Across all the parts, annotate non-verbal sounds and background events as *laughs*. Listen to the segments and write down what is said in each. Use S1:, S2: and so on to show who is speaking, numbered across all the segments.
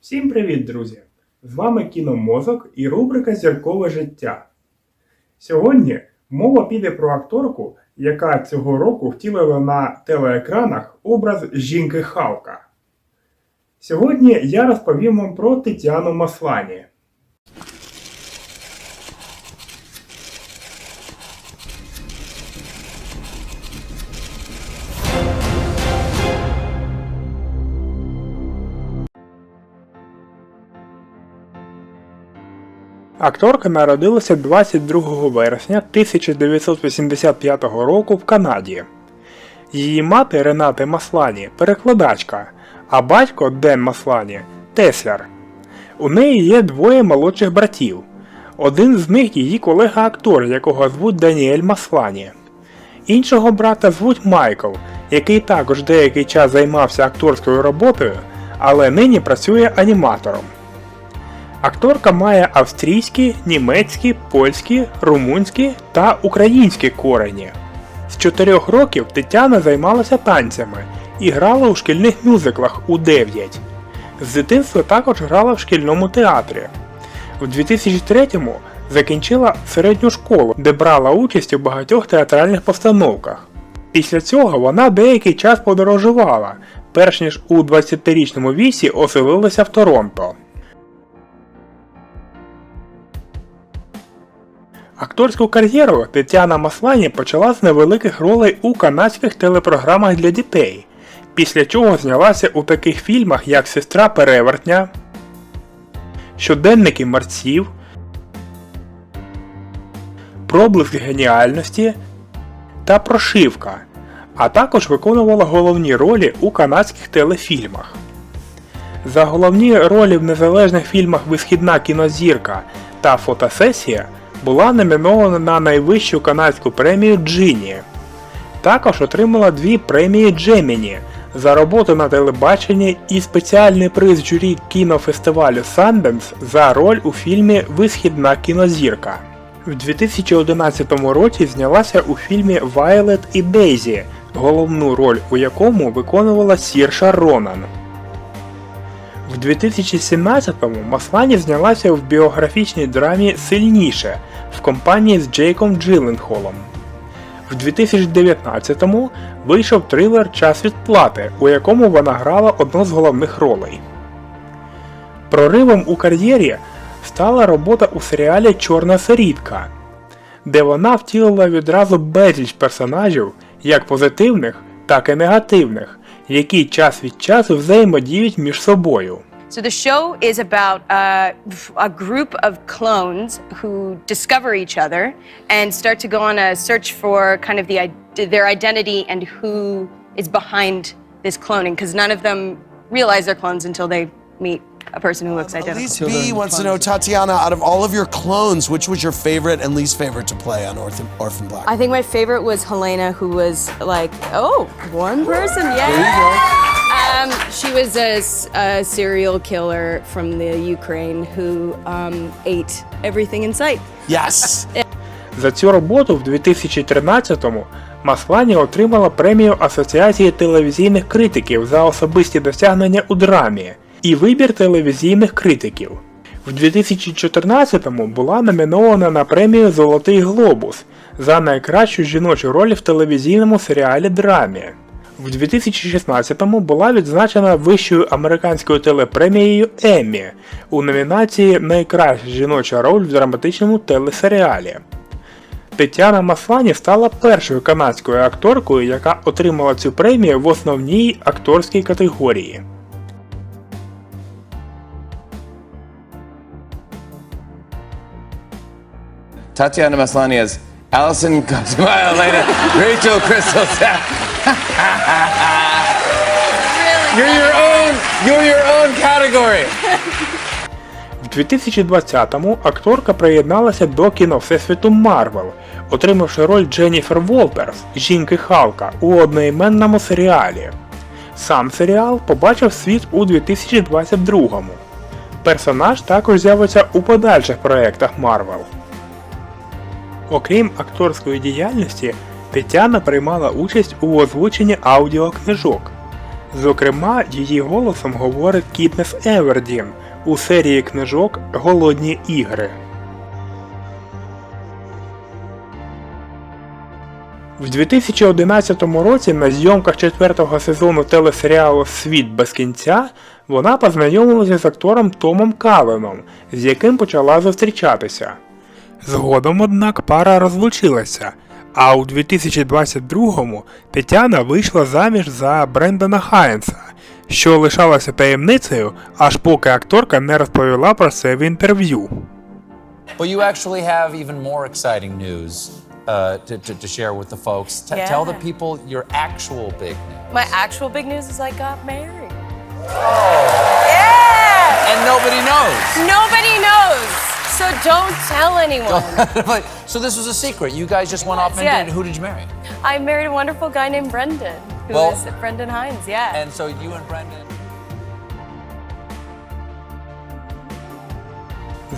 S1: Всім привіт, друзі! З вами Кіномозок і рубрика Зіркове життя. Сьогодні мова піде про акторку, яка цього року втілила на телеекранах образ жінки Халка. Сьогодні я розповім вам про Тетяну Маслані. Акторка народилася 22 вересня 1985 року в Канаді. Її мати Ренате Маслані перекладачка, а батько Ден Маслані тесляр. У неї є двоє молодших братів. Один з них її колега-актор, якого звуть Даніель Маслані. Іншого брата звуть Майкл, який також деякий час займався акторською роботою, але нині працює аніматором. Акторка має австрійські, німецькі, польські, румунські та українські корені. З 4 років Тетяна займалася танцями і грала у шкільних мюзиклах у 9. З дитинства також грала в шкільному театрі. У 2003-му закінчила середню школу, де брала участь у багатьох театральних постановках. Після цього вона деякий час подорожувала, перш ніж у 20-річному віці оселилася в Торонто. Акторську кар'єру Тетяна Маслані почала з невеликих ролей у канадських телепрограмах для дітей, після чого знялася у таких фільмах, як Сестра перевертня, Щоденники мерців, Проблиск геніальності та Прошивка, а також виконувала головні ролі у канадських телефільмах. За головні ролі в незалежних фільмах Висхідна кінозірка та Фотосесія була номінована на найвищу канадську премію Джині. Також отримала дві премії Джеміні за роботу на телебаченні і спеціальний приз журі кінофестивалю Sundance за роль у фільмі Висхідна кінозірка. В 2011 році знялася у фільмі Вайлет і Дейзі, головну роль у якому виконувала Сірша Ронан. В 2017-му Маслані знялася в біографічній драмі Сильніше в компанії з Джейком Джилленхолом. В 2019-му вийшов трилер Час відплати, у якому вона грала одну з головних ролей. Проривом у кар'єрі стала робота у серіалі Чорна сирітка, де вона втілила відразу безліч персонажів, як позитивних, так і негативних, які час від часу взаємодіють між собою.
S2: So the show is about uh, a group of clones who discover each other and start to go on a search for kind of the their identity and who is behind this cloning because none of them realize they're clones until they meet a person who looks identical.
S3: Elise B wants to know, Tatiana, out of all of your clones, which was your favorite and least favorite to play on Orphan, Orphan Black?
S4: I think my favorite was Helena, who was like, oh, one person, yeah. Um, she was a, a serial killer from the Ukraine who um, ate everything in sight.
S3: Yes.
S1: За цю роботу в 2013-му Маслані отримала премію Асоціації телевізійних критиків за особисті досягнення у драмі і вибір телевізійних критиків. В 2014-му була номінована на премію Золотий Глобус за найкращу жіночу роль в телевізійному серіалі драмі. В 2016-му була відзначена вищою американською телепремією Еммі у номінації Найкраща жіноча роль в драматичному телесеріалі. Тетяна Маслані стала першою канадською акторкою, яка отримала цю премію в основній акторській категорії.
S5: Tatiana Maslany as Allison Rachel Crystal *laughs* You're your own. You're your own category.
S1: В 2020-му акторка приєдналася до кіно Всесвіту Марвел, отримавши роль Дженніфер Волтерс, жінки Халка, у одноіменному серіалі. Сам серіал побачив світ у 2022-му. Персонаж також з'явиться у подальших проєктах Марвел. Окрім акторської діяльності, Тетяна приймала участь у озвученні аудіокнижок. Зокрема, її голосом говорить Кітнес Евердін у серії книжок Голодні ігри. В 2011 році на зйомках четвертого сезону телесеріалу Світ без кінця вона познайомилася з актором Томом Каленом, з яким почала зустрічатися. Згодом, однак, пара розлучилася, а у 2022-му Тетяна вийшла заміж за Брендана Хайнса, що лишалося таємницею, аж поки акторка не розповіла про це в інтерв'ю.
S6: But you actually have even more exciting news uh, to, to, to share with the folks. T- Yeah. Tell the people your actual big news.
S2: My actual big news is I got married. Yeah!
S6: And nobody knows.
S2: Nobody knows. So don't tell anyone.
S6: But- so this was a secret. You guys just went off and
S2: Yeah.
S6: did. Who did you marry?
S2: I married a wonderful guy named Brendan, who
S6: Well-
S2: is Brendan Hines. Yeah.
S6: And so you and Brendan.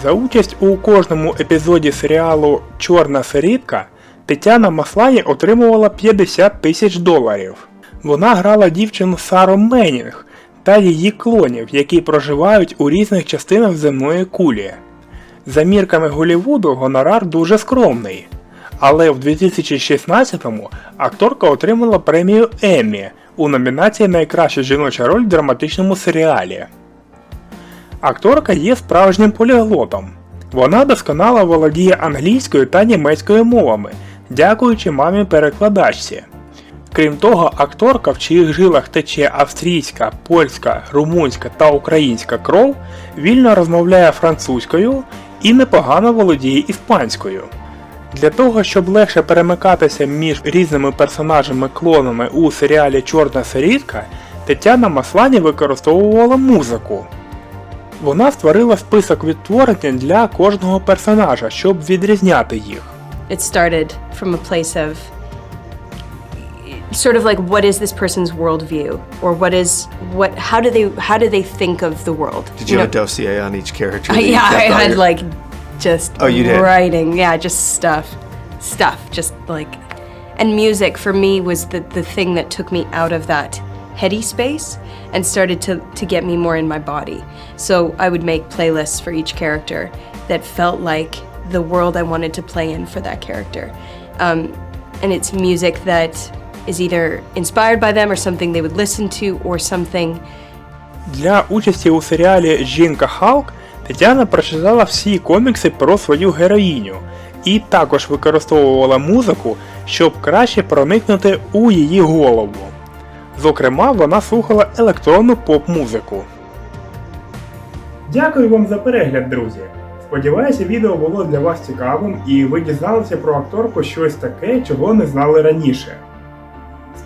S1: За участь у кожному епізоді серіалу Чорна сирітка Тетяна Маслані отримувала 50 тисяч доларів. Вона грала дівчину Сару Менінг та її клонів, які проживають у різних частинах земної кулі. За мірками Голлівуду гонорар дуже скромний. Але в 2016-му акторка отримала премію Еммі у номінації Найкраща жіноча роль в драматичному серіалі. Акторка є справжнім поліглотом. Вона досконало володіє англійською та німецькою мовами, дякуючи мамі перекладачці. Крім того, акторка, в чиїх жилах тече австрійська, польська, румунська та українська кров, вільно розмовляє французькою і непогано володіє іспанською. Для того, щоб легше перемикатися між різними персонажами-клонами у серіалі Чорна сирітка, Тетяна Маслані використовувала музику. Вона створила список відтворень для кожного персонажа, щоб відрізняти їх.
S4: It started from a place of sort of like what is this person's worldview or what is what how do they how do they think of the world
S7: Did you
S4: know-
S7: have a dossier on each character? *laughs*
S4: I- yeah, I had
S7: your-
S4: like just
S7: Oh, you did?
S4: writing. Yeah, just stuff, stuff, just like, and music for me was the the thing that took me out of that heady space and started to to get me more in my body. So I would make playlists for each character that felt like the world I wanted to play in for that character, um, and it's music that is either inspired by them or something they would listen to or something
S1: Для участі у серіалі Жінка Халк Тетяна прочитала всі комікси про свою героїню і також використовувала музику, щоб краще проникнути у її голову. Зокрема, вона слухала електронну поп-музику. Дякую вам за перегляд, друзі! Сподіваюся, відео було для вас цікавим і ви дізналися про акторку щось таке, чого не знали раніше.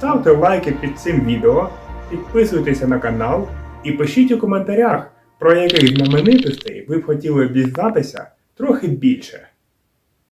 S1: Ставте лайки під цим відео, підписуйтеся на канал і пишіть у коментарях, про яких знаменитостей ви б хотіли дізнатися трохи більше.